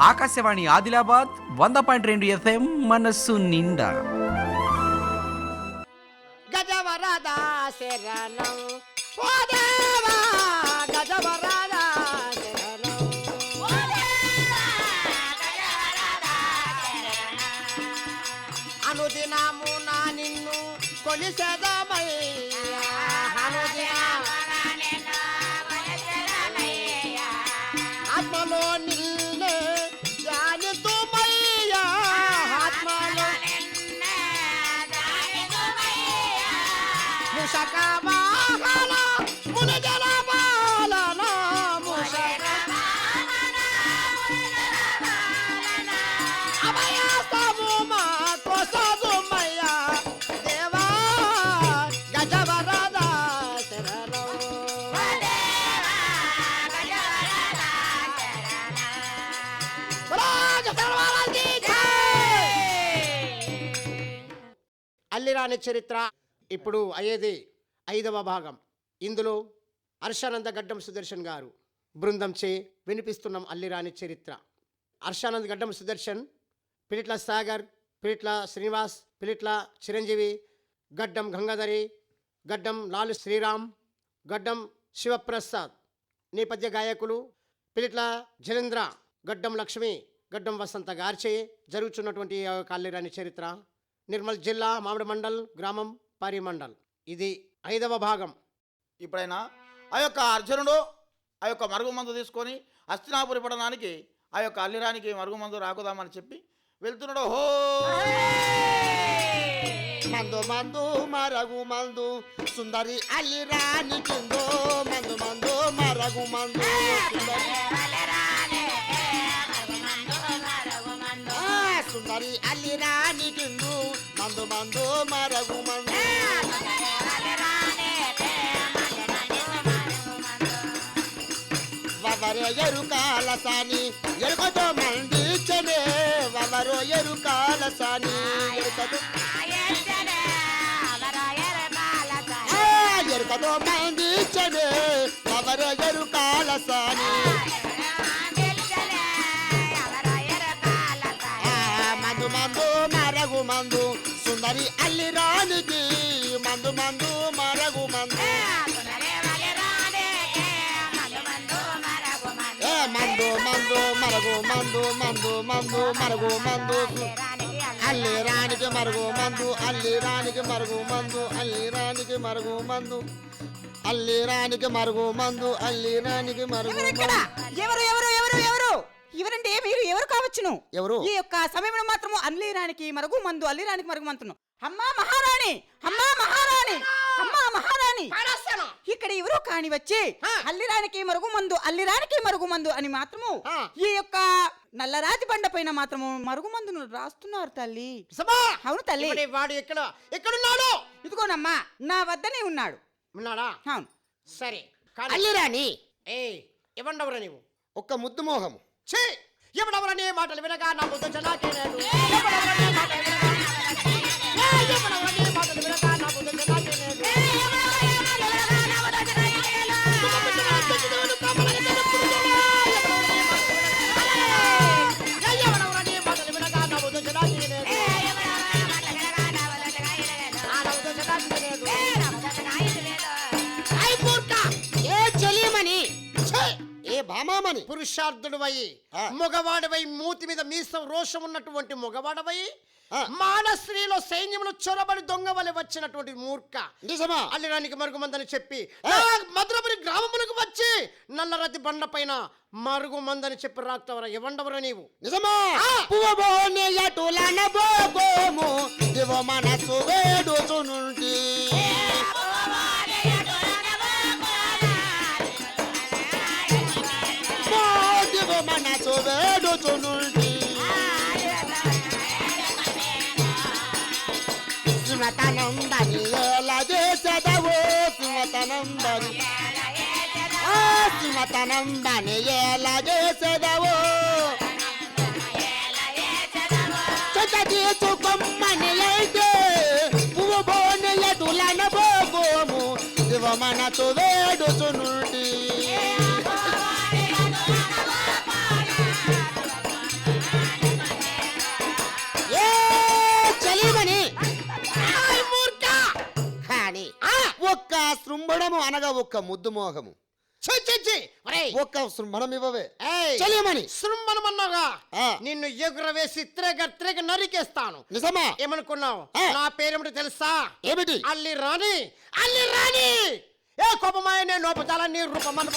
ఆకాశవాణి ఆదిలాబాద్ వంద పాయింట్ రెండు ఎఫ్ఎం మనస్సు నిండా. గజవరద శరణం. ఓ దేవా గజవరద శరణం. అనుదినము నా నిన్ను కొలిసెదమయ్యా చరిత్ర ఇప్పుడు అయ్యేది ఐదవ భాగం. ఇందులో హర్షానంద గడ్డం సుదర్శన్ గారు బృందం చే వినిపిస్తున్నాం అల్లిరాని చరిత్ర. హర్షానంద్ గడ్డం సుదర్శన్ పిలిట్ల సాగర్ పిలిట్ల శ్రీనివాస్ పిలిట్ల చిరంజీవి గడ్డం గంగాధరి గడ్డం లాలు శ్రీరామ్ గడ్డం శివప్రసాద్ నేపథ్య గాయకులు పిలిట్ల జలేంద్ర గడ్డం లక్ష్మి గడ్డం వసంత గార్చే జరుగుతున్నటువంటి ఈ అల్లిరాని చరిత్ర. నిర్మల్ జిల్లా మామిడి మండల్ గ్రామం పారి మండల్ ఇది ఐదవ భాగం. ఇప్పుడైనా ఆ యొక్క అర్జునుడు ఆ యొక్క మరుగుమందు తీసుకొని హస్తినాపురి పడడానికి ఆ యొక్క అల్లిరానికి మరుగుమందు రాకుదామని చెప్పి వెళ్తున్నాడు. హో మందు మందు మరగు మందు సుందరి అల్లి రాణి కిందో. మందు మందు మరగు మందు సుందరి సుందరి అల్లి రాణి కిందు మందు మందు మరగు మందు. వవరు ఎరుకాల సాని ఎరుకతో మందించనే వవరు ఎరుకాల సాని ఎరుకతో ఎరుకతో మందించనే వవరు ఎరుకాల సాని సుందరి అల్లి రానికి మందు మందు మరగు మందు. మందు మందు మరగు మందు. మందు మందు మరగు మందు అల్లి రానికి మరుగు మందు అల్లి రానికి మరుగు మందు అల్లి రానికి మరుగు మందు. అల్లి రానికి మరుగు మందు అల్లి రానికి మరుగు ఎవరు ఎవరు ఎవరు ఎవరు ఎవరంటే మీరు ఎవరు కావచ్చును? ఎవరు? ఈ యొక్క సమయంలో మాత్రము అల్లిరానికి మరుగు మందు అల్లిరానికి మరుగు మంతును. అమ్మా మహారాణి! అమ్మా మహారాణి! అమ్మా మహారాణి! ఇక్కడ ఎవరు కాని వచ్చి ఆ. అల్లిరానికి మరుగు మందు అల్లిరానికి మరుగు మందు అని మాత్రము ఆ. ఈ యొక్క నల్లరాతి బండ పైన మాత్రము మరుగు మందును రాస్తున్నారు తల్లి. సభా అవును తల్లి. ఇప్పుడే వాడు ఎక్కడ ఎక్కడున్నాడు ఇదిగోనమ్మా నా వద్దనే ఉన్నాడు. ఉన్నాడా? అవును. సరే అల్లిరాని ఏ ఇవ్వండవరా నీవు? ఒక్క ముద్దు మోహము. ఛీ! ఇవ్వడవరని మాటలు వినగా నా ముద్దు చలాకే నేను ఇవ్వడవరని మాటలు వినగా ஏ ஐயோ பண்ண வேண்டிய భామామని పురుషార్థుడు వై మగవాడవై మూతి మీద మీసం రోషం ఉన్నటువంటి మగవాడవై మానశ్రీలో సైన్యములు చొరబడి దొంగ వలె వచ్చినటువంటి మూర్ఖ. నిజమా? అల్లిరానికి మరుగుమందని చెప్పి మధురపురి గ్రామములకు వచ్చి నల్లరతి బండ పైన మరుగుమందని చెప్పి రాక్తవరా ఇవ్వండవరా నీవు? నిజమా? మనసు చేసేదవో శివతనందని ఆ శివతనందని ఎలా చేసేదవో. చెట్ట తీసుకొమ్మని ఒక్క ముద్దు మోహము ఛీ, ఛీ, ఛీ. ఒరేయ్, ఒక్క మనం ఇవ్వవే ఏయ్, చెలియమని ఆ. నిన్ను ఎగురవేసి త్రేగ త్రేగ నరికేస్తాను. నిజమా? ఏమనుకున్నావు? ఆ. నా పేరేమిటో తెలుసా? ఏమిటి? అల్లి రాణి. అల్లి రాణి! ఏ కోపమాయ నేను నోపచాల నీ రూపమను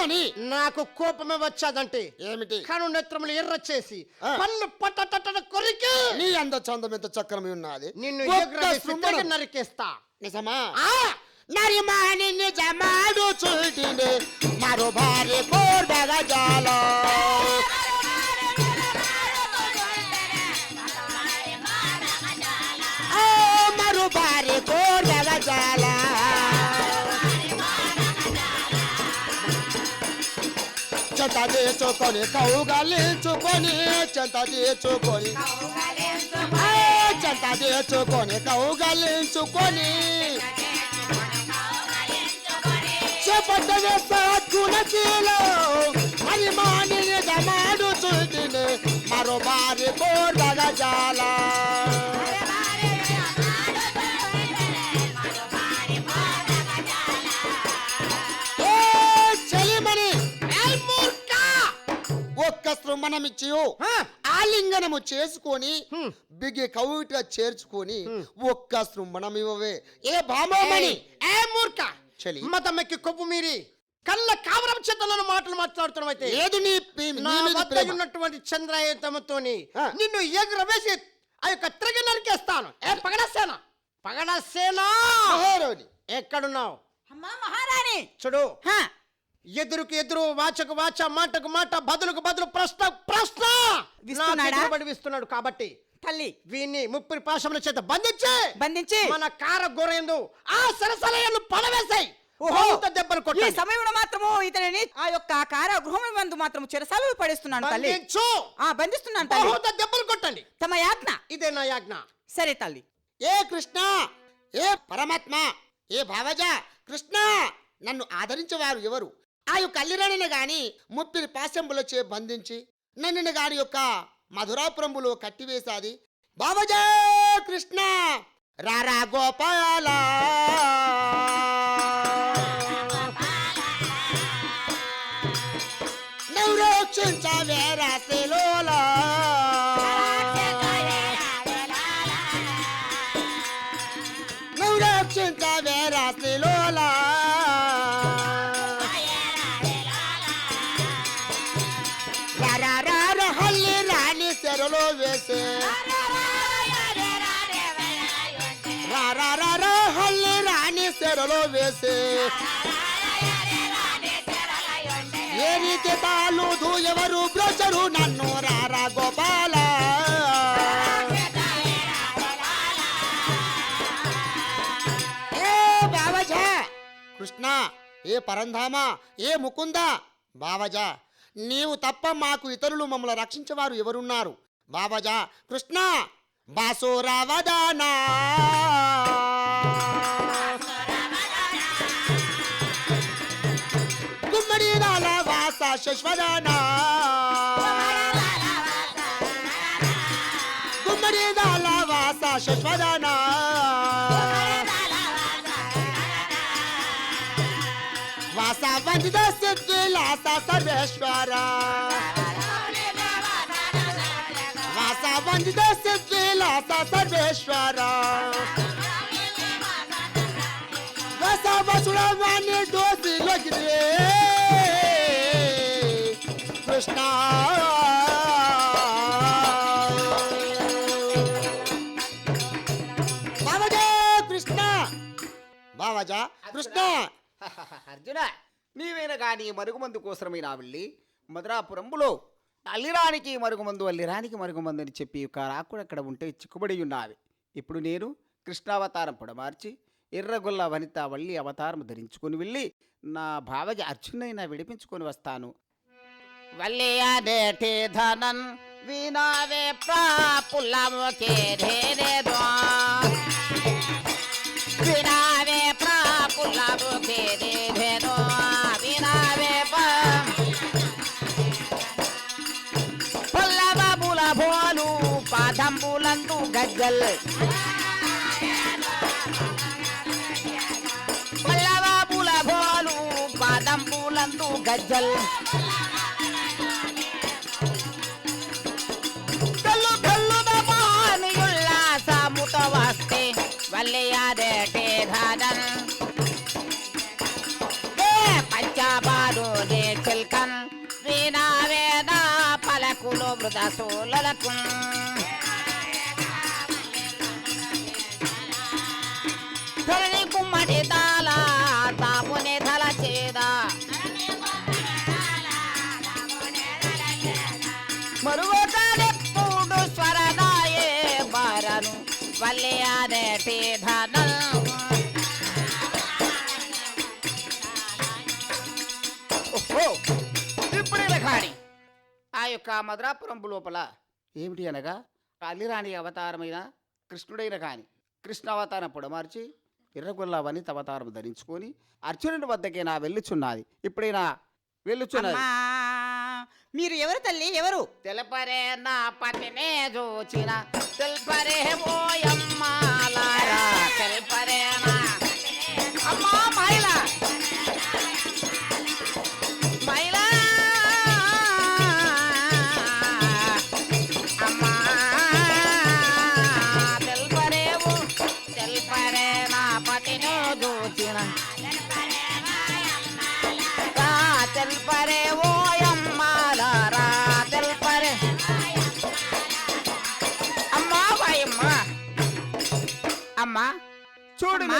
చెలియమని నాకు కోపమే వచ్చాదంటే. ఏమిటి? కను నేత్రములు ఎర్ర చేసి ఆ. పన్ను పట్ట కొరికి నీ అంద చందం ఎంత చక్రమే ఉన్నది? నిన్ను నరికేస్తా. నిజమా? ఆ! నరిమాని నిజమాడు చుల్టినే మరో భార్య కోర్బెగ చెంత తీర్చుకొని కౌగలించుకొని చెంత తీర్చుకొని ఆ, చెంత తీర్చుకొని కౌగలించుకొని చేపట్టవే సాత్గుణశీలో మరి మాని జమాడు చుల్టిని మరో బారి కోర్గగ ఆ! ఆలింగనము చేసుకొని. బిగి కవిట చేర్చుకొని ఒక్క శృంభణం ఇవ్వవే ఏ భామోమణి ఏ మూర్ఖ! చలి. మతమెక్కి కొవ్వు మీరి. కళ్ళ కావరం చేత నన్ను మాటలు మాట్లాడుతున్నావు అయితే. లేదు నీ ఉన్నటువంటి చంద్రాయుతముతోని. నిన్ను ఎగురవేసి ఆ యొక్క తిరగ నరికేస్తాను ఏ పగడసేన? పగడసేన? ఎక్కడున్నావు? అమ్మా మహారాణి. చూడు. హా, ఎదురుకు ఎదురు వాచకు వాచ మాటకు మాట బదులుకు బదులు ప్రశ్న ప్రశ్న! విస్తున్నాడా? కాబట్టి తల్లి. వీన్ని ముప్పిరి పాశముల చేత బంధించి! బంధించి! మన కార గోరేందు ఆ సరసలయను పడవేశాయి. దెబ్బలు ఈ కొట్టాలి సమయంలో మాత్రము ఇతనిని ఆ యొక్క కారాగృహం మందు మాత్రము చెరసాలలో పడేస్తున్నాను తల్లి. ఆ బంధిస్తున్నాను తల్లి. దెబ్బలు కొట్టండి. తమ యాజ్ఞ. ఇదే నా యాజ్ఞ. సరే తల్లి. ఏ కృష్ణ ఏ పరమాత్మ ఏ భావజ కృష్ణ! నన్ను ఆదరించేవారు ఎవరు? ఆ యొక్క అల్లిరణిని గాని ముప్పిరి పాశంబులచే బంధించి నన్ను గాని యొక్క మధురాపురంబులో కట్టివేశాది. బాబజా కృష్ణ! రారా గోపాల! నౌరోక్షించవే రాశిలోలా నువ్వు రక్షించవే రాశిలోలా చెరలో వేసే. ఏ ఎవరు బ్రోచరు? నన్ను రారా గోపాల. ఏ బావజా! కృష్ణ ఏ పరంధామ ఏ ముకుంద? బావజా నీవు తప్ప మాకు ఇతరులు మమ్మల్ని రక్షించేవారు ఎవరున్నారు? బావజా కృష్ణ బాసోరావదానా గుమ్మడి శశ్వదానా గుమ్మడి రాల వాస శశ్వదానా వాస వందిత సిద్ధి లాస సర్వేశ్వర వాస వందిత సిద్ధి లాస సర్వేశ్వర వాస వసుడ వాణి దోసి లగిరే కృష్ణ. బావజా కృష్ణ. బావజా కృష్ణ. అర్జున నీవైనా కానీ మరుగుమందు కోసమై వెళ్ళి మధురాపురంబులో అల్లిరానికి మరుగుమందు అల్లిరానికి మరుగుమందు అని చెప్పి ఒక రాకుడు అక్కడ ఉంటే చిక్కుబడి ఉన్నావి. ఇప్పుడు నేను కృష్ణావతారం పొడమార్చి ఎర్రగొల్ల వనిత వల్లి అవతారం ధరించుకొని వెళ్ళి నా భావజ అర్జునైనా విడిపించుకొని వస్తాను. వల్లియదేటి ధనన్ వినావే ప్రాపుల్లముకే ధేరేదో వినావే ప్రాపుల్లముకే ధేరేదో వినావే పుల్లబుల భోలు పాదంబులందు గజ్జల్. పల్లవాబుల భోలు పాదంబులందు గజ్జల్. వల్లయాదేటే ధాదన్ ఏ పంచాబాదు దే చిల్కన్ వీణా వేద పలకులు మృత సోలలకు ధరణి కుమ్మడి యొక్క మధురాపురం లోపల. ఏమిటి అనగా? అల్లిరాణి అవతారమైన కృష్ణుడైన కాని కృష్ణ అవతారం పొడమార్చి ఎర్రగొల్ల వనిత అవతారం ధరించుకొని అర్జునుడి వద్దకే నా వెళ్ళుచున్నది. ఇప్పుడైనా వెళ్ళుచున్నది. అమ్మా మీరు ఎవరు తల్లి? ఎవరు? తెలపరే నా పతినే చూచిన తెల్పరే ఓయమ్మాలారా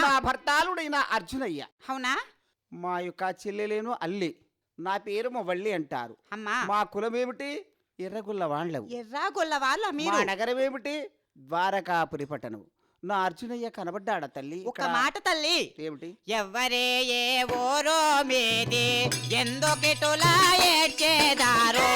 నా భర్తాలుడైన అర్జునయ్య. అవునా? మా యొక్క చెల్లెలేను అల్లి. నా పేరు వల్లి అంటారు. అమ్మా. మా కులం ఏమిటి ఎర్రగుల్ల వాళ్ళవు. ఎర్రా గొల్ల వాళ్ళ మా మీరు. నగరం ఏమిటి ద్వారకాపురి పట్టణం. నా అర్జునయ్య కనబడ్డాడా తల్లి? ఒక? మాట తల్లి. ఏమిటి? ఎవ్వరే ఏ ఓరో మీది. ఎందుకిటులా ఏడ్చేదారో?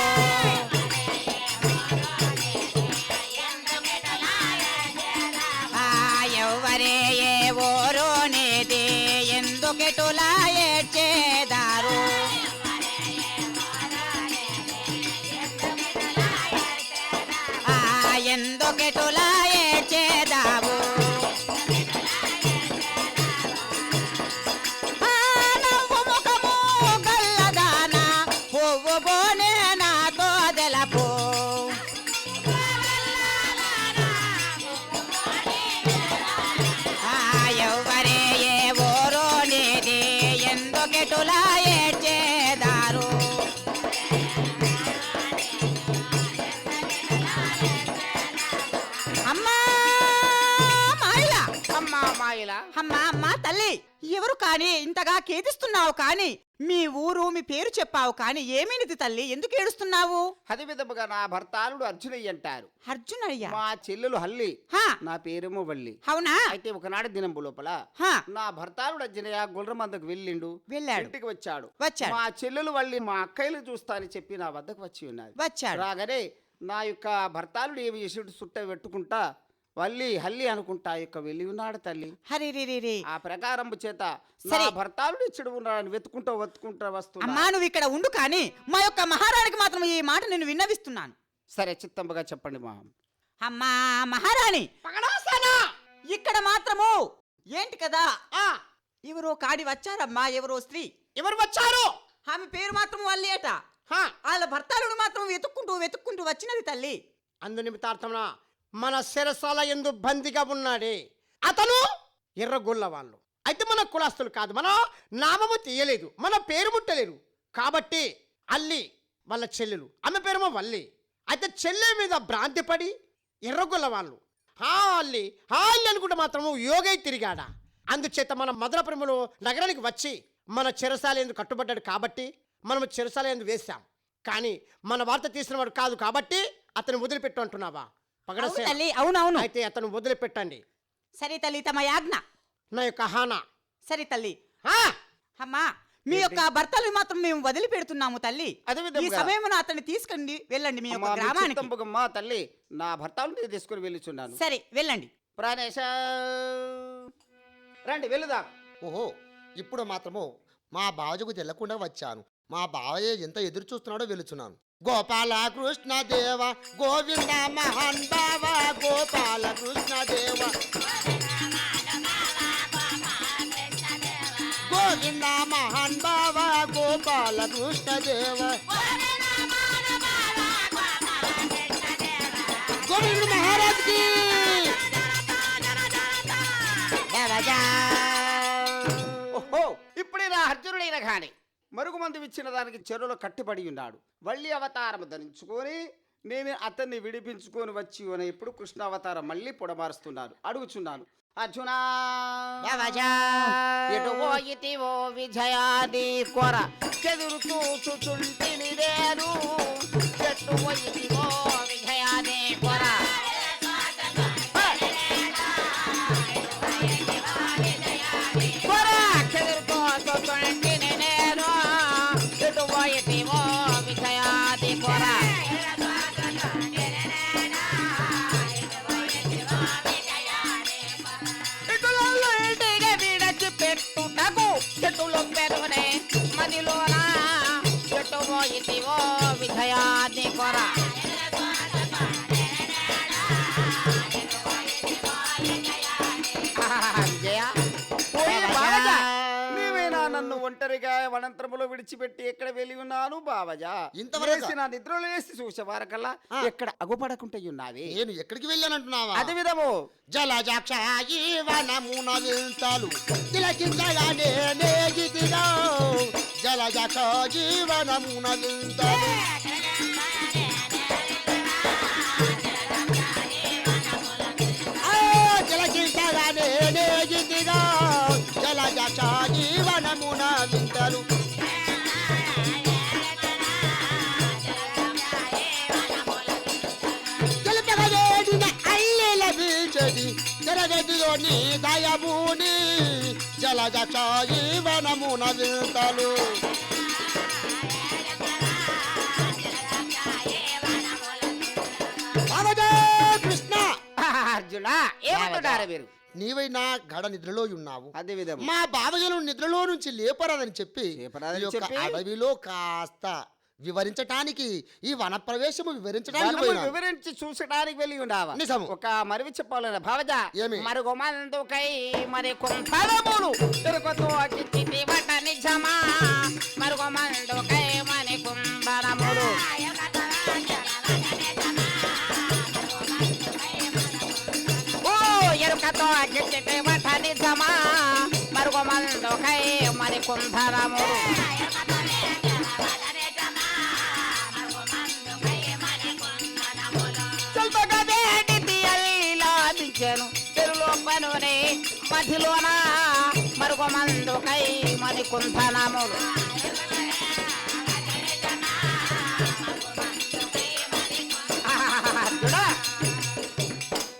కాని ఇంతగా కేతిస్తున్నావు కాని మీ ఊరు మీ పేరు చెప్పావు కాని ఏమినిది తల్లి? ఎందుకు ఏడుస్తున్నావు? అదే విధముగా నా భర్తాలుడు అర్జునయ్య అంటారు. అర్జునయ్య? మా చెల్లెలు హల్లి. హా, నా పేరేమో వల్లి. అవునా? అయితే ఒకనాడు దినం లోపల హా, నా భర్తాలుడు అర్జునయ్య గుర్రమందకు వెళ్ళిండు. వెళ్ళాడు. ఇంటికి వచ్చాడు. వచ్చాడు. మా చెల్లెలు వల్లి మా అక్కయ్యలు చూస్తా అని చెప్పి నా వద్దకు వచ్చి ఉన్నది వచ్చాడు. రాగానే నా యొక్క భర్తాలుడు ఏమి చేసాడు? సుట్ట పెట్టుకుంటా వల్లి హల్లి అనుకుంటా యొక్క వెళ్ళి ఉన్నాడు తల్లి. హరి రి రి రి. ఆ ప్రకారం చేత సరే. భర్తాలుడు ఇచ్చడు ఉన్నాడని వెతుకుంటూ వెతుకుంటూ వస్తున్నా అమ్మా నువ్వు ఇక్కడ ఉండు కాని మా యొక్క మహారాణికి మాత్రం ఈ మాట నేను విన్నవిస్తున్నాను. సరే చిత్తంబగా చెప్పండి మా. అమ్మా మహారాణి! ఇక్కడ మాత్రము ఏంటి కదా? ఆ, ఎవరో కాడి వచ్చారమ్మా ఎవరో స్త్రీ. ఎవరు వచ్చారు? ఆమె పేరు మాత్రం వల్లేట వాళ్ళ భర్తలను మాత్రం వెతుక్కుంటూ వెతుక్కుంటూ వచ్చినది తల్లి. అందు నిమిత్తార్థమున మన శిరసాల ఎందు బందిగా ఉన్నాడే. అతను ఎర్రగొల్ల వాళ్ళు. అయితే మన కులాస్తులు కాదు. మన నామము తీయలేదు. మన పేరు ముట్టలేదు. కాబట్టి అల్లి వాళ్ళ చెల్లెలు. ఆమె పేరేమో వల్లి. అయితే చెల్లె మీద భ్రాంతి పడి ఎర్రగొల్ల వాళ్ళు. హా అల్లి హా అల్లి అనుకుంటే మాత్రము యోగై తిరిగాడా? అందుచేత మన మధురపురములో నగరానికి వచ్చి మన చెరసాల ఎందుకు కట్టుబడ్డాడు కాబట్టి మనం చెరసాల ఎందుకు వేశాం. కానీ మన వార్త తీసిన వాడు కాదు కాబట్టి అతను వదిలిపెట్టు అంటున్నావా? అవును పగడసే తల్లి అవునవును. అయితే అతను వదిలిపెట్టండి. సరే తల్లి తమ యాజ్ఞ. నా యొక్క హానా సరే తల్లి. ఆ! అమ్మా మీ యొక్క భర్తలు మాత్రం మేము వదిలిపెడుతున్నాము తల్లి. అదే ఈ విధంగా సమయమున అతన్ని తీసుకండి వెళ్ళండి మీ యొక్క అమ్మా, మీ గ్రామానికి. చిత్తంబుకమ్మా తల్లి నా భర్తను తీసుకుని వెళ్ళుచున్నాను. సరే వెళ్ళండి. ప్రాణేశ. రండి వెళుదాం. ఓహో ఇప్పుడు మాత్రము మా బావజకు తెల్లకుండా వచ్చాను. మా బావయ్య ఎంత ఎదురు చూస్తున్నాడో వెలుచున్నాను గోపాల కృష్ణ దేవ గోవింద మహాన్ బావ గోపాల కృష్ణ దేవ గోవింద మహాన్ బావ గోపాల కృష్ణ దేవ గోవింద మహారాజ్కి దేవజా. ఓహో ఇప్పుడే నా అర్జునుడైన గాని. మరుగుమందు ఇచ్చిన దానికి చెరువులో కట్టుబడి ఉన్నాడు. వల్లి అవతారం ధరించుకొని నేను అతన్ని విడిపించుకొని వచ్చి ఉన్న ఇప్పుడు కృష్ణ అవతారం మళ్ళీ పొడమారుస్తున్నాను అడుగుచున్నాను అర్జునా! దేవజా. విజయాది కొర చెదురు చూచుచుంటిని నేను చెట్టు విజయాది కొర. విడిచిపెట్టి ఎక్కడ వెళ్ళి ఉన్నాను బావజా ఇంతవరకు? నా నిద్రలో వేసి చూసేవారకల్లా ఆ. ఎక్కడ అగుపడకుంటే ఉన్నావి నేను ఎక్కడికి వెళ్ళానంటున్నావా అదే విధము జలజాక్షాయి వనమున వింతలు తిలకించగానే నేగితిగా జలజాక్ష జీవనమున వింతలు తెరగదిలోని దయభూని జలజక్ష జీవనమున వింతలు. కృష్ణ! అర్జున ఏమంటున్నారు మీరు? నీవైనా గడ నిద్రలో ఉన్నావు. అదే విధము. మా బావజను నిద్రలో నుంచి లేపరాదని చెప్పి? అడవిలో కాస్త వివరించటానికి ఈ వన ప్రవేశము వివరించడానికి. వివరించి చూసడానికి వెళ్ళి ఉండవా నిజము. ఒక మరివి చెప్పాలన్న భావజ ఏమి? మరుగు మందుకై మరి కొంతరములు తిరుగుతూ అకిచ్చితి వట నిజమా మరుగు మందుకై మరి కుందరములు ఓ ఎరుకతో అకిచ్చితి వట నిజమా మరుగు మందుకై మరి కుందరములు మధ్యలోన? మరుగు మందుకై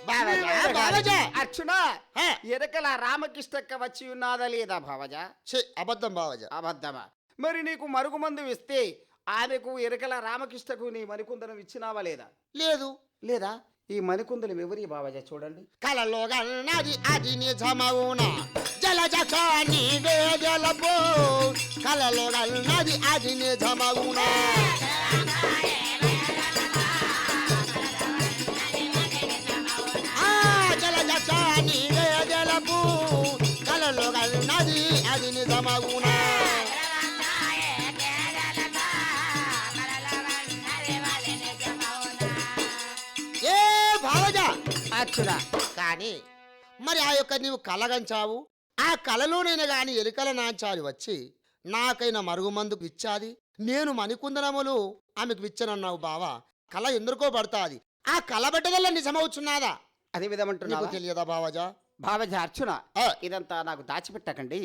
బావజా, బావజా. అర్చున. ఎరకల రామకృష్ణక్క వచ్చి ఉన్నదా లేదా భావజ అబద్ధం బావజా. అబద్ధమా? మరి నీకు మరుగుమందు ఇస్తే ఆమెకు ఎరకల రామకృష్ణకు నీ మరికుందరం ఇచ్చినావా లేదా? లేదు. లేదా? ఈ మణికుందులు ఎవరి బాబాజ చూడండి. కలలో గన్నది అది నిజమవునా? జలజక్ష నీవే గెలపో కలలో గన్నది అది నిజమవునా? ఆ జలజక్ష కలలో గన్నది అది నిజమవునా? అచ్చుడా కానీ మరి ఆ యొక్క నీవు కలగంచావు? ఆ కలలోనైనా గాని ఎలుకల నాంచాలి వచ్చి నాకైనా మరుగుమందుకు ఇచ్చాది నేను మణికుందనములు ఆమెకు ఇచ్చనన్నావు బావా. కళ ఎందుకో పడతాది. ఆ కళ బిడ్డదల్ల నిజమవుచున్నాదా? అదే నీకు విధమంటున్నావా తెలియదా బావాజా? బాబాజీ అర్చున. ఇదంతా నాకు దాచిపెట్టకండి.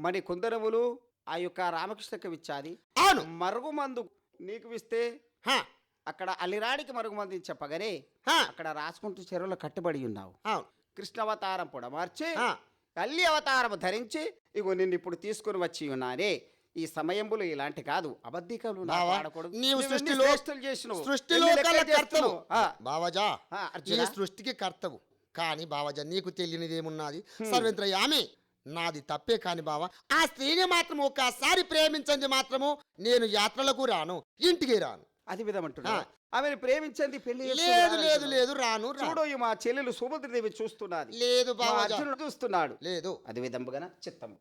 మరి కుందరములు ఆ యొక్క రామకృష్ణకి ఇచ్చాది అవును. మరుగు మందు నీకు ఇస్తే హ, అక్కడ అల్లిరాడికి మరుగు మందు అని చెప్పగానే హ, అక్కడ రాసుకుంటూ చెరువులో కట్టుబడి ఉన్నావు. అవును. కృష్ణ అవతారం పొడమార్చి హ. అల్లి అవతారం ధరించి ఇగో నిన్ను ఇప్పుడు తీసుకొని వచ్చి ఉన్నానే. ఈ సమయంలో ఇలాంటి కాదు అబద్ధికాలు బావజా సృష్టికి కర్తవు. కానీ బావజా నీకు తెలియనిది ఏమున్నది సర్వేంద్రయామి నాది తప్పే కాని బావ ఆ స్త్రీని మాత్రం ఒక్కసారి ప్రేమించండి మాత్రము నేను యాత్రలకు రాను ఇంటికి రాను. అది విధమంటున్నా ఆ. ఆమెను ప్రేమించింది పెళ్ళి లేదు లేదు. లేదు రాను. చూడు ఈ మా చెల్లెలు సుభద్రదేవి చూస్తున్నది. లేదు అర్జునుడు చూస్తున్నాడు. లేదు. అది విధంబుగన చిత్తము.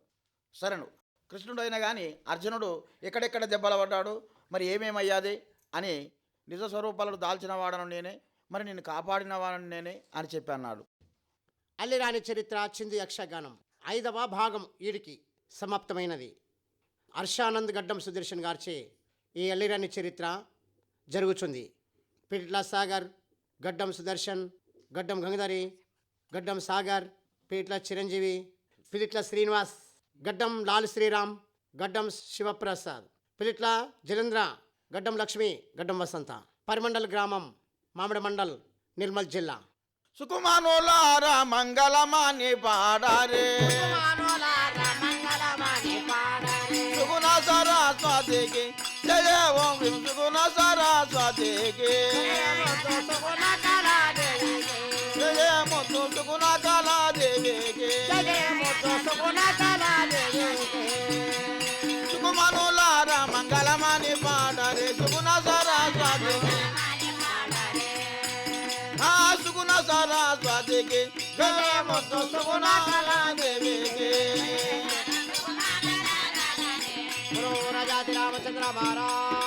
సరేను. కృష్ణుడు అయినా కానీ అర్జునుడు ఎక్కడెక్కడ దెబ్బలు పడ్డాడు మరి ఏమేమయ్యాది అని నిజ స్వరూపాలను దాల్చిన వాడను నేనే మరి నిన్ను కాపాడిన వాడను నేనే అని చెప్పి అన్నాడు. అల్లిరాని చరిత్ర చిందు యక్షగానం. ఐదవ భాగం ఈడికి సమాప్తమైనది. హర్షానంద్ గడ్డం సుదర్శన్ గారిచే ఈ అల్లిరాని చరిత్ర జరుగుతుంది. పిట్ల సాగర్ గడ్డం సుదర్శన్ గడ్డం గంగధరి గడ్డం సాగర్ పీట్ల చిరంజీవి పిలిట్ల శ్రీనివాస్ గడ్డం లాల్ శ్రీరామ్ గడ్డం శివప్రసాద్ పిలిట్ల జలేంద్ర గడ్డం లక్ష్మి గడ్డం వసంత. పరిమండల్ గ్రామం మామిడి మండల్ నిర్మల్ జిల్లా. సుకుమానులార మంగళమాని పాడారే. సుగుణ సరస్వతికి జయ ఓం సుగుణ సరస్వతికి జయ ముత్తు సుగుణ కళాదేవికి సుకుమానులార మంగళమాని పాడారే సుగుణ సరస్వతికి సుగుణ సరస్వతికి జయ ముత్తు సుగుణ కళాదేవికి రామచంద్ర మహారాజుకి